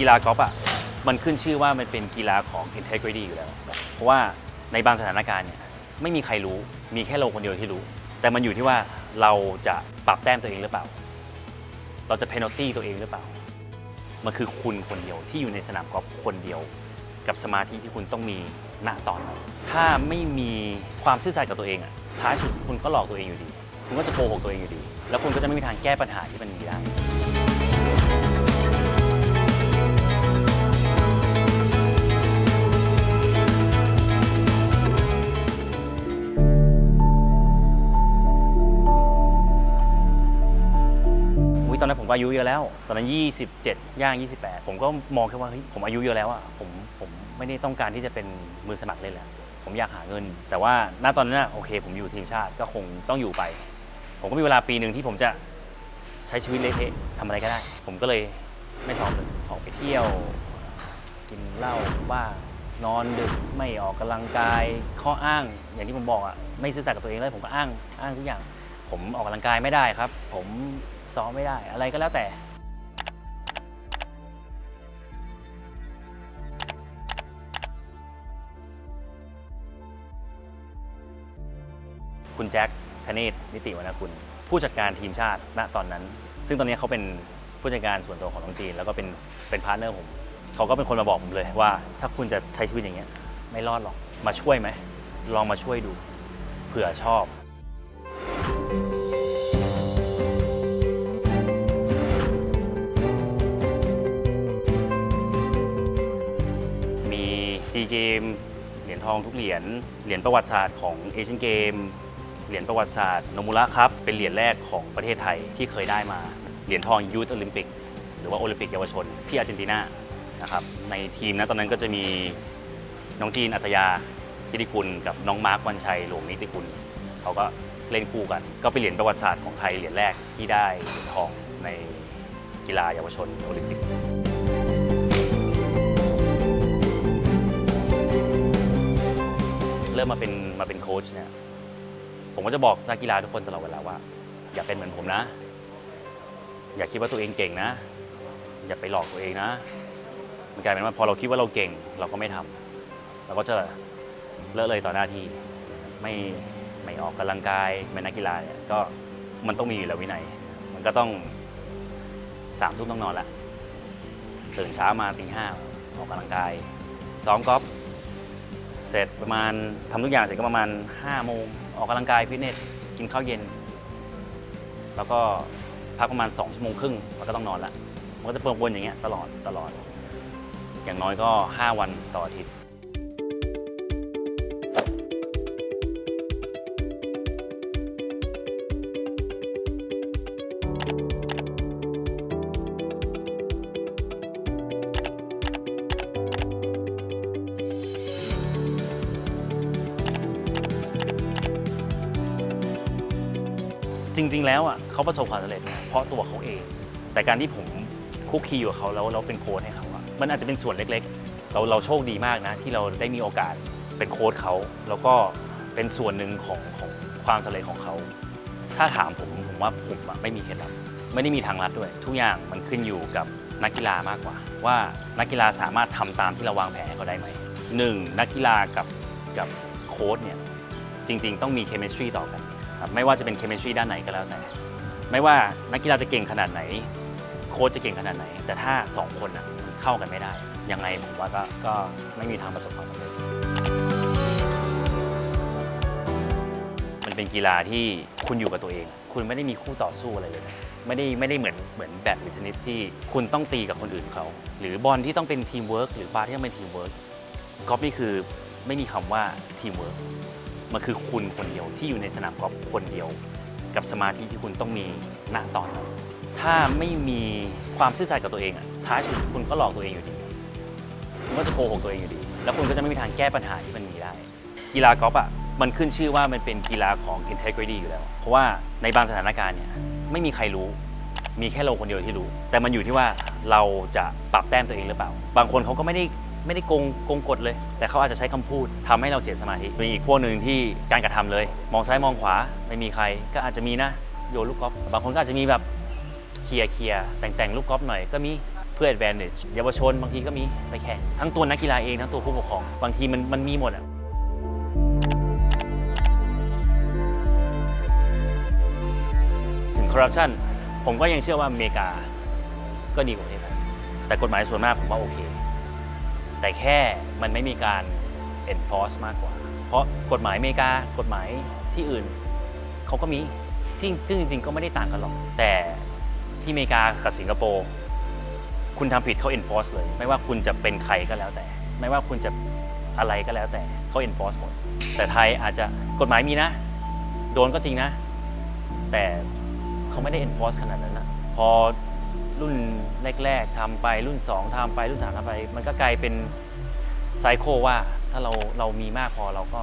กีฬากอล์ฟอะมันขึ้นชื่อว่ามันเป็นกีฬาของ integrity อยู่แล้ว เพราะว่าในบางสถานการณ์เนี่ยไม่มีใครรู้มีแค่เราคนเดียวที่รู้ แต่มันอยู่ที่ว่าเราจะปรับแต้มตัวเองหรือเปล่า เราจะ penalty ตัวเองหรือเปล่า มันคือคุณคนเดียวที่อยู่ในสนามกอล์ฟคนเดียว กับสมาธิที่คุณต้องมีณตอนนั้นถ้าไม่มีความซื่อสัตย์กับตัวเองอะท้ายสุดคุณก็หลอกตัวเองอยู่ดี คุณก็จะโกหกตัวเองอยู่ดี แล้วคุณก็จะไม่มีทางแก้ปัญหาที่มันมีได้ อุ๊ยตอายุเยอะแล้ว ตอนนั้น 27 ย่าง 28 ผมก็มองแค่ว่าเฮ้ยผมอายุเยอะแล้วอะผมผมไม่ได้ต้องการที่จะเป็นมือสมัครเล่นแล้วผมอยากหาเงิน แต่ว่าณตอนนั้นโอเค ผมอยู่ทีมชาติก็คงต้องอยู่ไป ผมก็มีเวลาปีหนึ่งที่ผมจะใช้ชีวิตเละเทะทำอะไรก็ได้ ผมก็เลยไม่ซ้อมเลยออกไปเที่ยว กินเหล้าบ้างนอนดึกไม่ออกกำลังกาย ข้ออ้างอย่างที่ผมบอกอะไม่ซื่อสัตย์กับตัวเองเลยผมก็อ้างอ้างทุกอย่าง ผมออกกำลังกายไม่ได้ครับ ผม ซ้อมไม่ได้อะไรก็แล้วแต่คุณแจ็คธเนศนิติวรรณคุณ ผู้จัดการทีมชาติณตอนนั้น ซึ่งตอนนี้เขาเป็นผู้จัดการส่วนตัวของน้องจีน แล้วก็เป็นเป็นพาร์ทเนอร์ผมเขาก็เป็นคนมาบอกผมเลยว่า ถ้าคุณจะใช้ชีวิตอย่างเงี้ยไม่รอดหรอกมาช่วยไหมลองมาช่วยดู เผื่อชอบ จีเกมเหรียญทองทุกเหรียญเหรียญประวัติศาสตร์ของเอเชียนเกมเหรียญประวัติศาสตร์โนมุระครับเป็นเหรียญแรกของประเทศไทยที่เคยได้มาเหรียญทองยูทโอลิมปิกหรือว่าโอลิมปิกเยาวชนที่อาร์เจนตินานะครับในทีมนะตอนนั้นก็จะมีน้องจีนอัตยาธิติกุลกับน้องมาร์ควันชัยหลวงนิติกุลเขาก็เล่นคู่กัน ก็เป็นเหรียญประวัติศาสตร์ของไทยเหรียญแรกที่ได้เหรียญทองในกีฬาเยาวชนโอลิมปิก ริ่มมาเป็นมาเป็นโค้ชเนี่ยผมก็จะบอกนักกีฬาทุกคนตลอดเวลาว่า อย่าเป็นเหมือนผมนะ อย่าคิดว่าตัวเองเก่งนะ อย่าไปหลอกตัวเองนะ มันกลายเป็นว่าพอเราคิดว่าเราเก่ง เราก็ไม่ทำเราก็จะเลอะเลยต่อหน้าที่ไม่ไม่ออกกำลังกายเป็นนักกีฬาเนี่ยก็มันต้องมีอยู่แล้ววินัย มันก็ต้องสามทุ่มต้องนอนละตื่นเช้ามาตีห้าออกกำลังกายซ้อมกอล์ฟ เสร็จประมาณทำทุกอย่างเสร็จก็ประมาณ5โมงออกกำลังกายฟิตเนสกินข้าวเย็น แล้วก็พักประมาณ2ชั่วโมงครึ่งแล้วก็ต้องนอนละมันก็จะเปิดวนอย่างเงี้ยตลอดตลอด อย่างน้อยก็ 5 วันต่ออาทิตย์ จริง ๆ แล้วอะเขาประสบความสำเร็จนะเพราะตัวเขาเอง แต่การที่ผมคุกคีอยู่กับเขาแล้วเราเป็นโค้ชให้เขาอะมันอาจจะเป็นส่วนเล็กๆ เราเราโชคดีมากนะ ที่เราได้มีโอกาสเป็นโค้ชเขาแล้วก็เป็นส่วนหนึ่งของของความสำเร็จของเขา ถ้าถามผมผมว่าผมอะไม่มีเคล็ดลับไม่ได้มีทางลัดด้วย ทุกอย่างมันขึ้นอยู่กับนักกีฬามากกว่า ว่านักกีฬาสามารถทำตามที่เราวางแผนให้เขาได้ไหมหนึ่งนักกีฬากับกับโค้ชเนี่ยจริง ๆ ต้องมีเคมีสตรีต่อกัน ครับไม่ว่าจะเป็นเคมีสตรีด้านไหนก็แล้วแต่ไม่ว่านักกีฬาจะเก่งขนาดไหน โค้ชจะเก่งขนาดไหน แต่ถ้าสองคนอะมันเข้ากันไม่ได้ ยังไงผมว่าก็ก็ไม่มีทางประสบความสำเร็จ มันเป็นกีฬาที่คุณอยู่กับตัวเอง คุณไม่ได้มีคู่ต่อสู้อะไรเลยนะไม่ได้ไม่ได้เหมือนเหมือนแบดมินทนิสที่คุณต้องตีกับคนอื่นเขา หรือบอลที่ต้องเป็นทีมเวิร์กหรือบาสที่ต้องเป็นทีมเวิร์กกอล์ฟนี่คือไม่มีคำว่าทีมเวิร์ก มันคือคุณคนเดียวที่อยู่ในสนามกอล์ฟคนเดียว กับสมาธิที่คุณต้องมีณตอนนั้นถ้าไม่มีความซื่อสัตย์กับตัวเองอะท้ายสุดคุณก็หลอกตัวเองอยู่ดีคุณก็จะโกหกตัวเองอยู่ดี แล้วคุณก็จะไม่มีทางแก้ปัญหาที่มันมีได้ กีฬากอล์ฟอะมันขึ้นชื่อว่ามันเป็นกีฬาของ integrity อยู่แล้ว เพราะว่าในบางสถานการณ์เนี่ยไม่มีใครรู้ มีแค่เราคนเดียวที่รู้ แต่มันอยู่ที่ว่าเราจะปรับแต้มตัวเองหรือเปล่า บางคนเขาก็ไม่ได้ ไม่ได้โกงโกงกฎเลย แต่เขาอาจจะใช้คำพูดทำให้เราเสียสมาธิมีอีกพวกหนึ่งที่การกระทำเลย มองซ้ายมองขวาไม่มีใคร ก็อาจจะมีนะโยนลูกกอล์ฟบางคนก็อาจจะมีแบบเคลียร์เคลียร์แต่งแต่งลูกกอล์ฟหน่อยก็มีเพื่อ advantage เยาวชนบางทีก็มีไปแข่งทั้งตัวนักกีฬาเองทั้งตัวผู้ปกครอง บางทีมันมันมีหมดอะถึงคอร์รัปชันผมก็ยังเชื่อว่าอเมริกาก็ดีกว่าประเทศไทยแต่กฎหมายส่วนมากผมว่าโอเค แต่แค่มันไม่มีการ enforce มากกว่า เพราะกฎหมายอเมริกากฎหมายที่อื่นเขาก็มีซึ่งซึ่งจริง ๆ ก็ไม่ได้ต่างกันหรอก แต่ที่อเมริกากับสิงคโปร์คุณทำผิดเขา enforce เลย ไม่ว่าคุณจะเป็นใครก็แล้วแต่ ไม่ว่าคุณจะอะไรก็แล้วแต่เขา enforce หมด แต่ไทยอาจจะกฎหมายมีนะ โดนก็จริงนะ แต่เขาไม่ได้ enforce ขนาดนั้นนะพอ รุ่นแรก ๆทำไปรุ่น 2ทำไปรุ่น3ทำไป มันก็กลายเป็นไซโคว่าถ้าเราเรามีมากพอเราก็